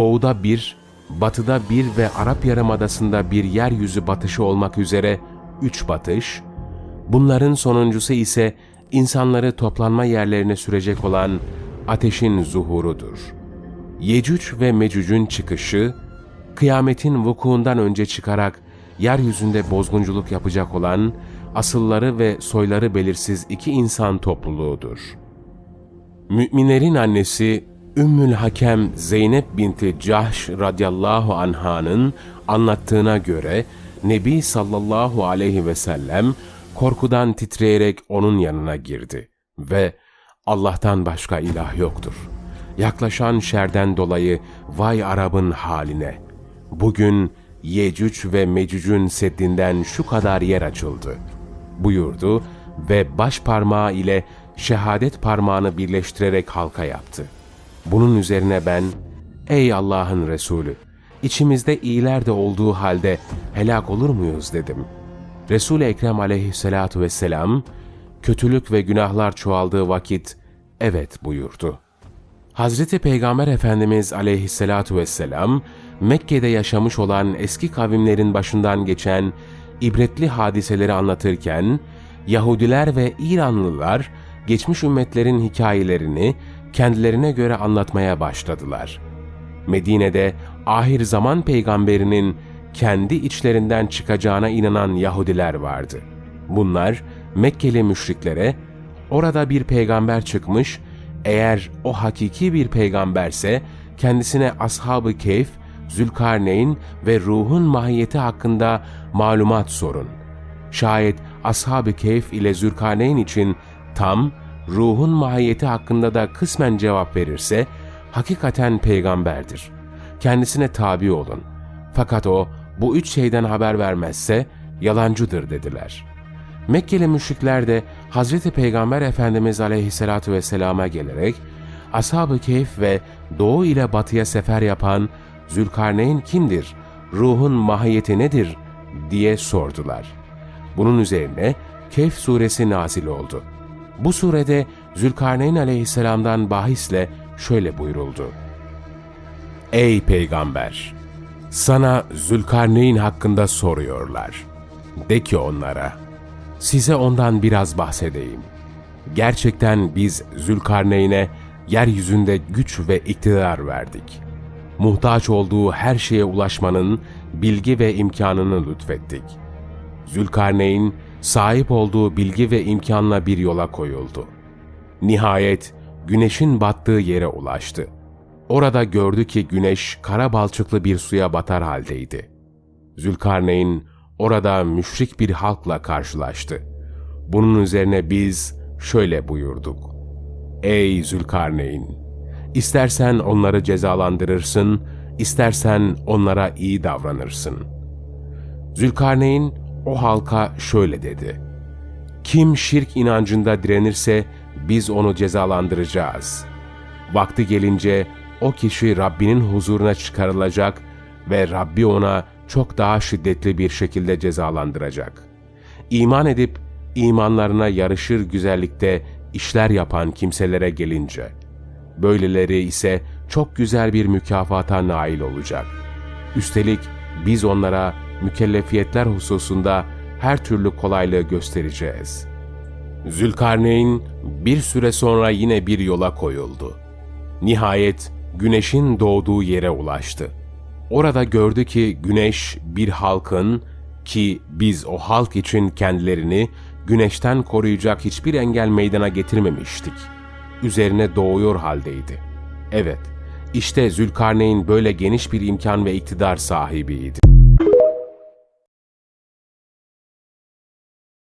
Doğuda bir, batıda bir ve Arap Yarımadası'nda bir yeryüzü batışı olmak üzere üç batış, bunların sonuncusu ise insanları toplanma yerlerine sürecek olan ateşin zuhurudur. Yecüc ve Mecüc'ün çıkışı, kıyametin vukuundan önce çıkarak yeryüzünde bozgunculuk yapacak olan asılları ve soyları belirsiz iki insan topluluğudur. Müminlerin annesi Ümmül Hakem Zeynep binti Cahş radıyallahu anhanın anlattığına göre Nebi sallallahu aleyhi ve sellem korkudan titreyerek onun yanına girdi ve Allah'tan başka ilah yoktur. Yaklaşan şerden dolayı vay Arap'ın haline. Bugün Yecüc ve Mecüc'ün seddinden şu kadar yer açıldı. Buyurdu ve baş parmağı ile şehadet parmağını birleştirerek halka yaptı. Bunun üzerine ben, ey Allah'ın Resulü, içimizde iyiler de olduğu halde helak olur muyuz dedim. Resul-i Ekrem aleyhissalatu vesselam, kötülük ve günahlar çoğaldığı vakit, evet buyurdu. Hazreti Peygamber Efendimiz aleyhissalatu vesselam, Mekke'de yaşamış olan eski kavimlerin başından geçen ibretli hadiseleri anlatırken, Yahudiler ve İranlılar geçmiş ümmetlerin hikayelerini kendilerine göre anlatmaya başladılar. Medine'de ahir zaman peygamberinin kendi içlerinden çıkacağına inanan Yahudiler vardı. Bunlar Mekkeli müşriklere orada bir peygamber çıkmış, eğer o hakiki bir peygamberse kendisine ashab-ı keyf, Zülkarneyn ve ruhun mahiyeti hakkında malumat sorun. Şayet ashab-ı keyf ile Zülkarneyn için tam, ruhun mahiyeti hakkında da kısmen cevap verirse, hakikaten peygamberdir. Kendisine tabi olun. Fakat o, bu üç şeyden haber vermezse, yalancıdır dediler. Mekkeli müşrikler de Hazreti Peygamber Efendimiz Aleyhisselatü Vesselam'a gelerek, Ashab-ı Keyf ve Doğu ile Batı'ya sefer yapan Zülkarneyn kimdir, ruhun mahiyeti nedir diye sordular. Bunun üzerine Kehf suresi nazil oldu. Bu surede Zülkarneyn aleyhisselamdan bahisle şöyle buyuruldu. Ey peygamber! Sana Zülkarneyn hakkında soruyorlar. De ki onlara, size ondan biraz bahsedeyim. Gerçekten biz Zülkarneyn'e yeryüzünde güç ve iktidar verdik. Muhtaç olduğu her şeye ulaşmanın bilgi ve imkanını lütfettik. Zülkarneyn, sahip olduğu bilgi ve imkanla bir yola koyuldu. Nihayet güneşin battığı yere ulaştı. Orada gördü ki güneş kara balçıklı bir suya batar haldeydi. Zülkarneyn orada müşrik bir halkla karşılaştı. Bunun üzerine biz şöyle buyurduk. Ey Zülkarneyn! İstersen onları cezalandırırsın, istersen onlara iyi davranırsın. Zülkarneyn o halka şöyle dedi. Kim şirk inancında direnirse biz onu cezalandıracağız. Vakti gelince o kişi Rabbinin huzuruna çıkarılacak ve Rabbi ona çok daha şiddetli bir şekilde cezalandıracak. İman edip imanlarına yarışır güzellikte işler yapan kimselere gelince, böyleleri ise çok güzel bir mükafata nail olacak. Üstelik biz onlara mükellefiyetler hususunda her türlü kolaylığı göstereceğiz. Zülkarneyn bir süre sonra yine bir yola koyuldu. Nihayet güneşin doğduğu yere ulaştı. Orada gördü ki güneş bir halkın ki biz o halk için kendilerini güneşten koruyacak hiçbir engel meydana getirmemiştik. Üzerine doğuyor haldeydi. Evet, işte Zülkarneyn böyle geniş bir imkan ve iktidar sahibiydi.